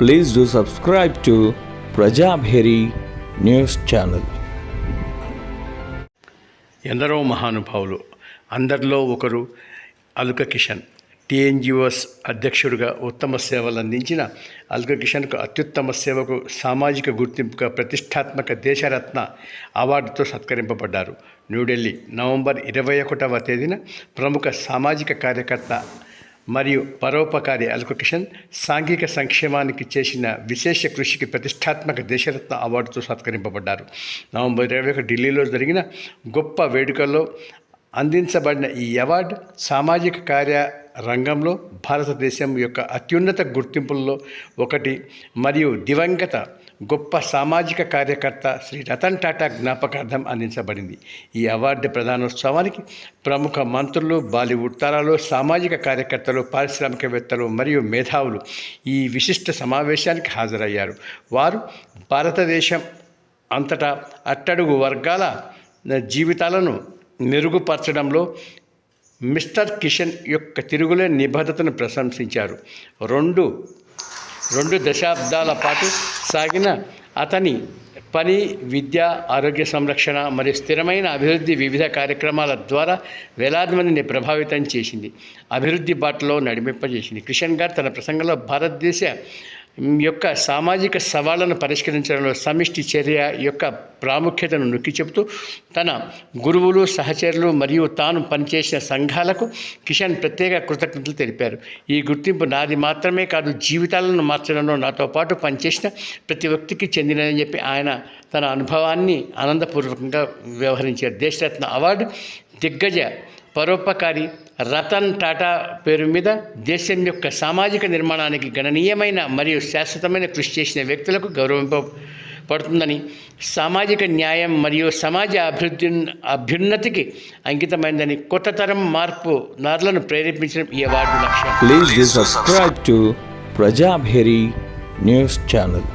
Please do subscribe to Prajabheri news channel. ఎందరో మహానుభావులు అందరిలో ఒకరు అల్క కిషన్. టీఎన్జిఓస్ అధ్యక్షుడిగా ఉత్తమ సేవలు అందించిన అల్క కిషన్కు అత్యుత్తమ సేవకు సామాజిక గుర్తింపుగా ప్రతిష్టాత్మక దేశరత్న అవార్డుతో సత్కరింపబడ్డారు. న్యూఢిల్లీ నవంబర్ ఇరవై ఒకటవ తేదీన ప్రముఖ సామాజిక కార్యకర్త మరియు పరోపకారి అల్క సాంఘిక సంక్షేమానికి చేసిన విశేష కృషికి ప్రతిష్టాత్మక దేశరత్న అవార్డుతో సత్కరింపబడ్డారు. నవంబర్ ఇరవై ఒకటి ఢిల్లీలో జరిగిన గొప్ప వేడుకల్లో అందించబడిన ఈ అవార్డు సామాజిక కార్య రంగంలో భారతదేశం యొక్క అత్యున్నత గుర్తింపుల్లో ఒకటి మరియు దివంగత గొప్ప సామాజిక కార్యకర్త శ్రీ రతన్ టాటా జ్ఞాపకార్థం అందించబడింది. ఈ అవార్డు ప్రధానోత్సవానికి ప్రముఖ మంత్రులు బాలీవుడ్ తారాలు సామాజిక కార్యకర్తలు పారిశ్రామికవేత్తలు మరియు మేధావులు ఈ విశిష్ట సమావేశానికి హాజరయ్యారు. వారు భారతదేశం అంతటా అట్టడుగు వర్గాల జీవితాలను మెరుగుపరచడంలో మిస్టర్ కిషన్ యొక్క తిరుగులే నిబద్ధతను ప్రశంసించారు. రెండు రెండు దశాబ్దాల పాటు సాగిన అతని పని విద్య ఆరోగ్య సంరక్షణ మరియు స్థిరమైన అభివృద్ధి వివిధ కార్యక్రమాల ద్వారా వేలాది మందిని ప్రభావితం చేసింది. అభివృద్ధి బాటలో నడిమింపజేసింది కిషన్ గారు తన ప్రసంగంలో భారతదేశ యొక్క సామాజిక సవాళ్ళను పరిష్కరించడంలో సమిష్టి చర్య యొక్క ప్రాముఖ్యతను నొక్కి చెబుతూ తన గురువులు సహచరులు మరియు తాను పనిచేసిన సంఘాలకు కిషన్ ప్రత్యేక కృతజ్ఞతలు తెలిపారు. ఈ గుర్తింపు నాది మాత్రమే కాదు జీవితాలను మార్చడంలో నాతో పాటు పనిచేసిన ప్రతి వ్యక్తికి చెందినదని చెప్పి ఆయన తన అనుభవాన్ని ఆనందపూర్వకంగా వ్యవహరించారు. దేశరత్న అవార్డు దిగ్గజ పరోపకారి రతన్ టాటా పేరు మీద దేశం యొక్క సామాజిక నిర్మాణానికి గణనీయమైన మరియు శాశ్వతమైన కృషి చేసిన వ్యక్తులకు గౌరవింపబడుతుందని సామాజిక న్యాయం మరియు సమాజ అభివృద్ధి అభ్యున్నతికి అంకితమైందని కొత్త తరం మార్పు నారులను ప్రేరేపించడం ఈ అవార్డు లక్ష్యం. Please subscribe to Prajabheri news channel